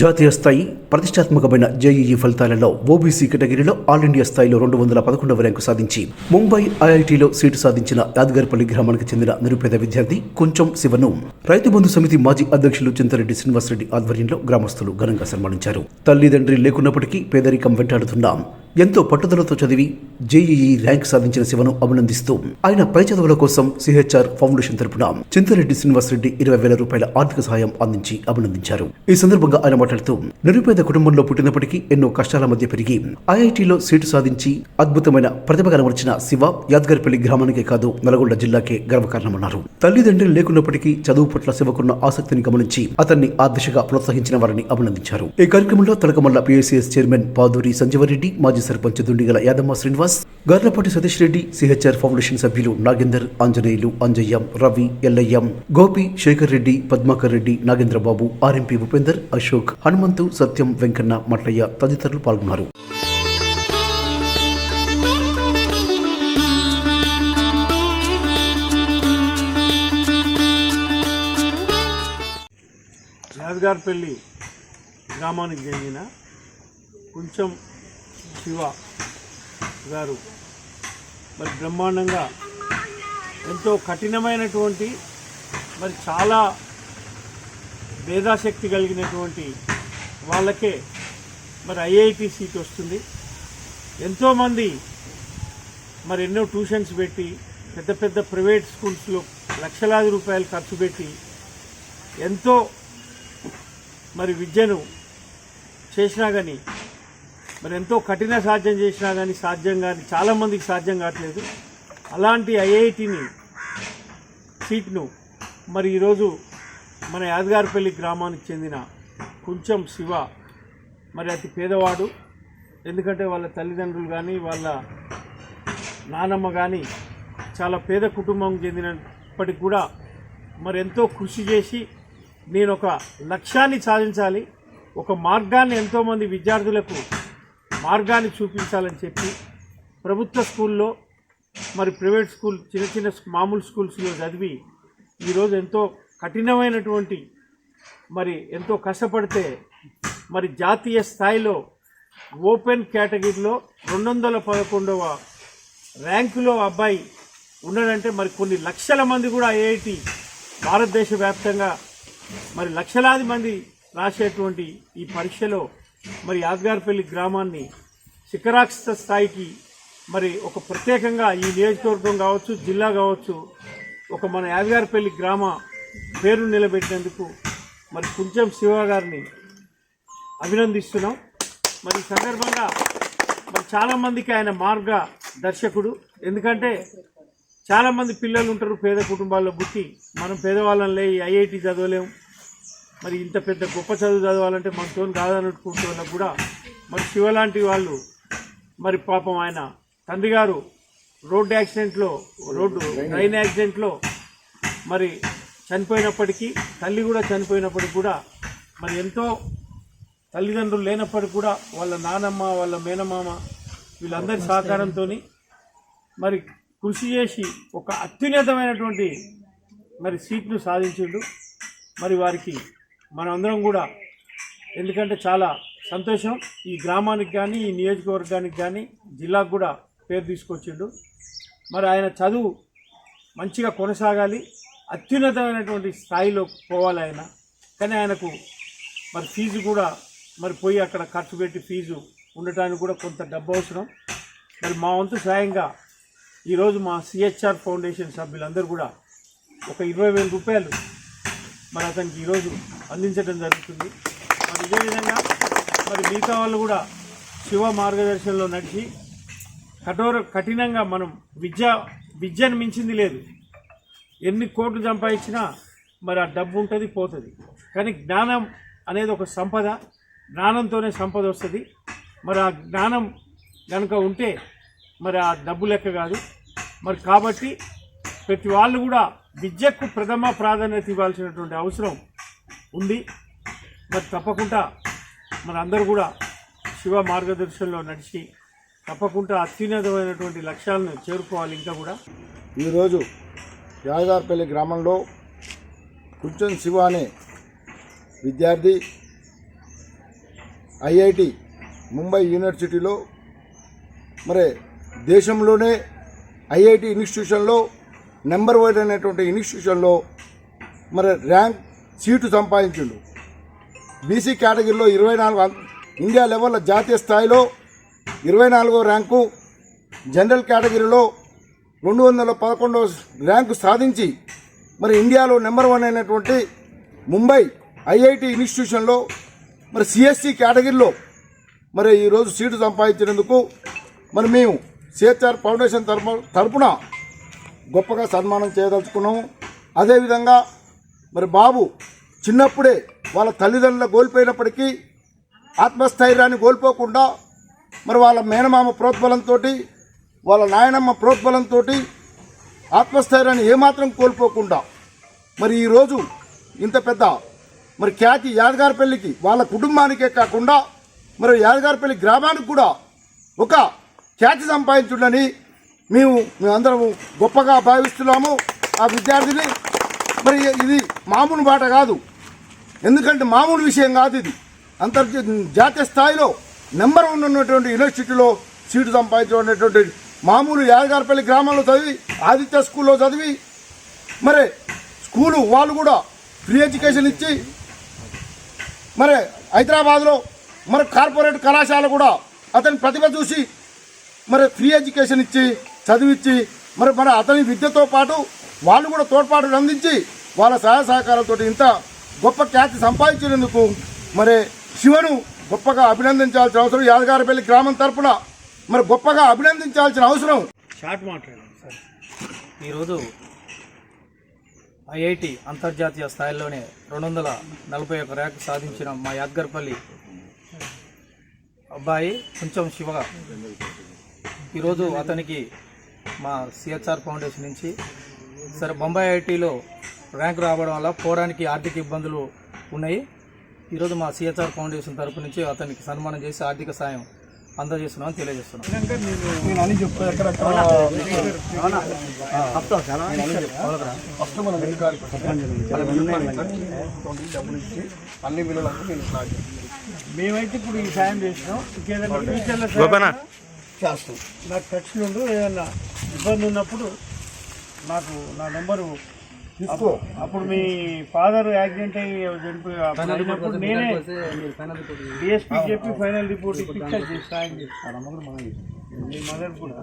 జాతీయ స్థాయి ప్రతిష్టాత్మకమైన జేఈఈ ఫలితాలలో ఓబీసీ కేటగిరీలో ఆల్ ఇండియా స్థాయిలో రెండు వందల పదకొండవ ర్యాంకు సాధించి ముంబై ఐఐటిలో సీటు సాధించిన యాదగారిపల్లి గ్రామానికి చెందిన నిరుపేద విద్యార్థి కొంచెం శివను. రైతు బంధు సమితి మాజీ అధ్యక్షులు చింతరెడ్డి శ్రీనివాసరెడ్డి ఆధ్వర్యంలో గ్రామస్తులు ఘనంగా సన్మానించారు. తల్లిదండ్రి లేకున్నప్పటికీ పేదరికం వెంటాడుతున్నాం ఎంతో పట్టుదలతో చదివి జేఈఈ ర్యాంక్ సాధించిన శివను అభినందిస్తూ ఆయన పై చదువుల కోసం సిహెచ్ఆర్ ఫౌండేషన్ తరపున చింతరెడ్డి శ్రీనివాసరెడ్డి ఇరవై వేల రూపాయల ఆర్థిక సహాయం అందించి అభినందించారు. ఈ సందర్భంగా ఆయన మాట్లాడుతూ నిరుపేద కుటుంబంలో పుట్టినప్పటికీ ఎన్నో కష్టాల మధ్య పెరిగి ఐఐటిలో సీటు సాధించి అద్భుతమైన ప్రతిభ కనబరిచిన శివ యాదగిరిపల్లి గ్రామానికే కాదు నల్గొండ జిల్లాకే గర్వకారణమన్నారు. తల్లిదండ్రులు లేకున్నప్పటికీ చదువు పట్ల శివకున్న ఆసక్తిని గమనించి అతన్ని ఆ దిశగా ప్రోత్సహించిన వారిని అభినందించారు. ఈ కార్యక్రమంలో తలకమల్ల పిఎస్సిఎస్ చైర్మన్ పాదూరి సంజీవరెడ్డి మాజీ సర్పంచ్ దుండిగల యాదమ్మ శ్రీనివాస్ గార్లపాటి సతీష్ రెడ్డి సిహెచ్ఆర్ ఫౌండేషన్ సభ్యులు నాగేందర్ ఆంజనేయులు అంజయ్య రవి ఎల్లయ్యం గోపి శేఖర్ రెడ్డి పద్మాకర్ రెడ్డి నాగేంద్రబాబు ఆర్ఎంపీ ఉపేందర్ అశోక్ హనుమంతు సత్యం వెంకన్న మట్లయ్య తదితరులు పాల్గొన్నారు. గ్రామానికి చెందిన కొంచెం శివ గారు. మరి బ్రహ్మాండంగా ఎంతో కఠినమైనటువంటి మరి చాలా భేదాశక్తి కలిగినటువంటి వాళ్ళకే మరి ఐఐటి సీట్ వస్తుంది. ఎంతోమంది మరి ఎన్నో ట్యూషన్స్ పెట్టి పెద్ద పెద్ద ప్రైవేట్ స్కూల్స్లో లక్షలాది రూపాయలు ఖర్చు పెట్టి ఎంతో మరి విద్యను చేసినా కానీ మరి ఎంతో కఠిన సాధ్యం చేసినా కానీ సాధ్యం కానీ చాలామందికి సాధ్యం కావట్లేదు. అలాంటి ఐఐటిని సీట్ను మరి ఈరోజు మన యాదగారిపల్లి గ్రామానికి చెందిన కొంచెం శివ మరి అతి పేదవాడు. ఎందుకంటే వాళ్ళ తల్లిదండ్రులు కానీ వాళ్ళ నానమ్మ కానీ చాలా పేద కుటుంబం చెందినప్పటికి కూడా మరి ఎంతో కృషి చేసి నేను ఒక లక్ష్యాన్ని సాధించాలి. ఒక మార్గాన్ని ఎంతోమంది విద్యార్థులకు మార్గాన్ని చూపించాలని చెప్పి ప్రభుత్వ స్కూల్లో మరి ప్రైవేట్ స్కూల్ చిన్న చిన్న మామూలు స్కూల్స్లో చదివి ఈరోజు ఎంతో కఠినమైనటువంటి మరి ఎంతో కష్టపడితే మరి జాతీయ స్థాయిలో ఓపెన్ కేటగిరీలో రెండు వందల పదకొండవ ర్యాంకులో అబ్బాయి ఉన్నాడంటే మరి కొన్ని లక్షల మంది కూడా ఐఐటి భారతదేశ వ్యాప్తంగా మరి లక్షలాది మంది రాసేటువంటి ఈ పరీక్షలో మరి యాదగారిపల్లి గ్రామాన్ని శిఖరాక్ష స్థాయికి మరి ఒక ప్రత్యేకంగా ఈ నియోజకవర్గం కావచ్చు జిల్లా కావచ్చు ఒక మన యాదగారిపల్లి గ్రామ పేరు నిలబెట్టినందుకు మరి కొంచెం శివ గారిని అభినందిస్తున్నాం. మరి ఈ సందర్భంగా మరి చాలామందికి ఆయన మార్గ దర్శకుడు. ఎందుకంటే చాలామంది పిల్లలు ఉంటారు పేద కుటుంబాల్లో పుట్టి మనం పేదవాళ్ళం లే ఐఐటి చదవలేం. మరి ఇంత పెద్ద గొప్ప చదువు చదవాలంటే మనతో కాదనుకుంటున్నా కూడా మరి శివ లాంటి వాళ్ళు మరి పాపం ఆయన. తండ్రి గారు రోడ్డు యాక్సిడెంట్లో రోడ్డు ట్రైన్ యాక్సిడెంట్లో మరి చనిపోయినప్పటికీ తల్లి కూడా చనిపోయినప్పటికి కూడా మరి ఎంతో తల్లిదండ్రులు లేనప్పటికీ కూడా వాళ్ళ నానమ్మ వాళ్ళ మేనమామ వీళ్ళందరి సహకారంతో మరి కృషి చేసి ఒక అత్యున్నతమైనటువంటి మరి సీట్లు సాధించిండు. మరి వారికి మనమందరం కూడా. ఎందుకంటే చాలా సంతోషం. ఈ గ్రామానికి కానీ ఈ నియోజకవర్గానికి కానీ జిల్లాకు కూడా పేరు తీసుకొచ్చిండు. మరి ఆయన చదువు మంచిగా కొనసాగాలి. అత్యున్నతమైనటువంటి స్థాయిలో పోవాలి ఆయన. కానీ ఆయనకు మరి ఫీజు కూడా మరి పోయి అక్కడ ఖర్చు పెట్టి ఫీజు ఉండటానికి కూడా కొంత డబ్బు అవసరం. మరి మా వంతు సాయంగా ఈరోజు మా సిహెచ్ఆర్ ఫౌండేషన్ సభ్యులందరూ కూడా ఒక ఇరవై వేల రూపాయలు మరి అతనికి ఈరోజు అందించడం జరుగుతుంది. మరి ఇదే విధంగా మరి మిగతా వాళ్ళు కూడా శివ మార్గదర్శనంలో నడిచి కఠోర కఠినంగా మనం విద్య విద్యను మించింది లేదు. ఎన్ని కోట్లు సంపాదించినా మరి ఆ డబ్బు ఉంటుంది పోతుంది. కానీ జ్ఞానం అనేది ఒక సంపద. జ్ఞానంతోనే సంపద వస్తుంది. మరి ఆ జ్ఞానం కనుక ఉంటే మరి ఆ డబ్బు లెక్క కాదు. మరి కాబట్టి ప్రతి వాళ్ళు కూడా విద్యకు ప్రథమ ప్రాధాన్యత ఇవ్వాల్సినటువంటి అవసరం ఉంది. మరి తప్పకుండా మరి కూడా శివ మార్గదర్శనంలో నడిచి తప్పకుండా అత్యున్నతమైనటువంటి లక్ష్యాలను చేరుకోవాలి ఇంకా కూడా. ఈరోజు యాదార్పల్లి గ్రామంలో కుంచన్ శివ అనే విద్యార్థి ఐఐటి ముంబై యూనివర్సిటీలో మరి దేశంలోనే ఐఐటి ఇన్స్టిట్యూషన్లో నెంబర్ వన్ అనేటువంటి ఇన్స్టిట్యూషన్లో మరి ర్యాంక్ సీటు సంపాదించిండు. బీసీ కేటగిరీలో ఇరవై నాలుగు ఇండియా లెవెల్లో జాతీయ స్థాయిలో ఇరవై నాలుగో ర్యాంకు జనరల్ కేటగిరీలో రెండు వందల పదకొండవ ర్యాంకు సాధించి మరి ఇండియాలో నెంబర్ వన్ అయినటువంటి ముంబై ఐఐటి ఇన్స్టిట్యూషన్లో మరి సిఎస్సి కేటగిరీలో మరి ఈరోజు సీటు సంపాదించినందుకు మరి మేము సిహెచ్ఆర్ ఫౌండేషన్ తరపు తరపున గొప్పగా సన్మానం చేయదలుచుకున్నాము అదేవిధంగా మరి బాబు చిన్నప్పుడే వాళ్ళ తల్లిదండ్రులు కోల్పోయినప్పటికీ ఆత్మస్థైర్యాన్ని కోల్పోకుండా మరి వాళ్ళ మేనమామ ప్రోత్బలంతో వాళ్ళ నాయనమ్మ ప్రోత్బలంతో ఆత్మస్థైర్యాన్ని ఏమాత్రం కోల్పోకుండా మరి ఈరోజు ఇంత పెద్ద మరి ఖ్యాతి యాదగారిపల్లికి వాళ్ళ కుటుంబానికే కాకుండా మరి యాదగారిపల్లి గ్రామానికి కూడా ఒక ఖ్యాతి సంపాదించుడని మేము మేమందరము గొప్పగా భావిస్తున్నాము ఆ విద్యార్థిని. మరి ఇది మామూలు మాట కాదు. ఎందుకంటే మామూలు విషయం కాదు ఇది. అంతర్జా జాతీయ స్థాయిలో నెంబర్ వన్ ఉన్నటువంటి యూనివర్సిటీలో సీటు సంపాదించినటువంటి మామూలు యాదగారిపల్లి గ్రామంలో చదివి ఆదిత్య స్కూల్లో చదివి మరి స్కూలు వాళ్ళు కూడా ఫ్రీ ఎడ్యుకేషన్ ఇచ్చి మరి హైదరాబాద్లో మరి కార్పొరేట్ కళాశాల కూడా అతని ప్రతిభ చూసి మరి ఫ్రీ ఎడ్యుకేషన్ ఇచ్చి చదివిచ్చి మరి మన అతని విద్యతో పాటు వాళ్ళు కూడా తోడ్పాటును అందించి వాళ్ళ సహాయ సహకారాలతో ఇంత గొప్ప ఖ్యాతి సంపాదించినందుకు మరి శివను గొప్పగా అభినందించాల్సిన అవసరం యాదగారిపల్లి గ్రామం తరపున. మరి గొప్పగా అభినందించాల్సిన అవసరం. షార్ట్ మాట్లాడండి సార్. ఈరోజు ఐఐటి అంతర్జాతీయ స్థాయిలోనే రెండు వందల నలభై ఒక ర్యాంక్ సాధించిన మా యాద్గర్పల్లి అబ్బాయి కొంచెం శివగా ఈరోజు అతనికి మా సిహెచ్ఆర్ ఫౌండేషన్ నుంచి. సరే బొంబాయి ఐఐటిలో ర్యాంక్ రావడం వల్ల పోవడానికి ఆర్థిక ఇబ్బందులు ఉన్నాయి. ఈరోజు మా సిహెచ్ఆర్ ఫౌండేషన్ తరపు నుంచి అతనికి సన్మానం చేసి ఆర్థిక సాయం అందజేస్తున్నామని తెలియజేస్తున్నాం. మేమైతే ఇప్పుడు ఈ సాయం చేసినాం. ఇంకేదైనా ఫ్యూచర్లో చేస్తాం. నాకు టచ్ నుండి ఏదన్నా ఇబ్బంది ఉన్నప్పుడు నాకు నా నెంబరు అప్పుడు మీ ఫాదర్ యాక్సిడెంట్ అయ్యి చనిపోయి అప్పుడు అయినప్పుడు నేనే డిఎస్పీ చెప్పి ఫైనల్ రిపోర్ట్ ఇప్పించా చేసి సాయం చేస్తాను మీ మదర్ కూడా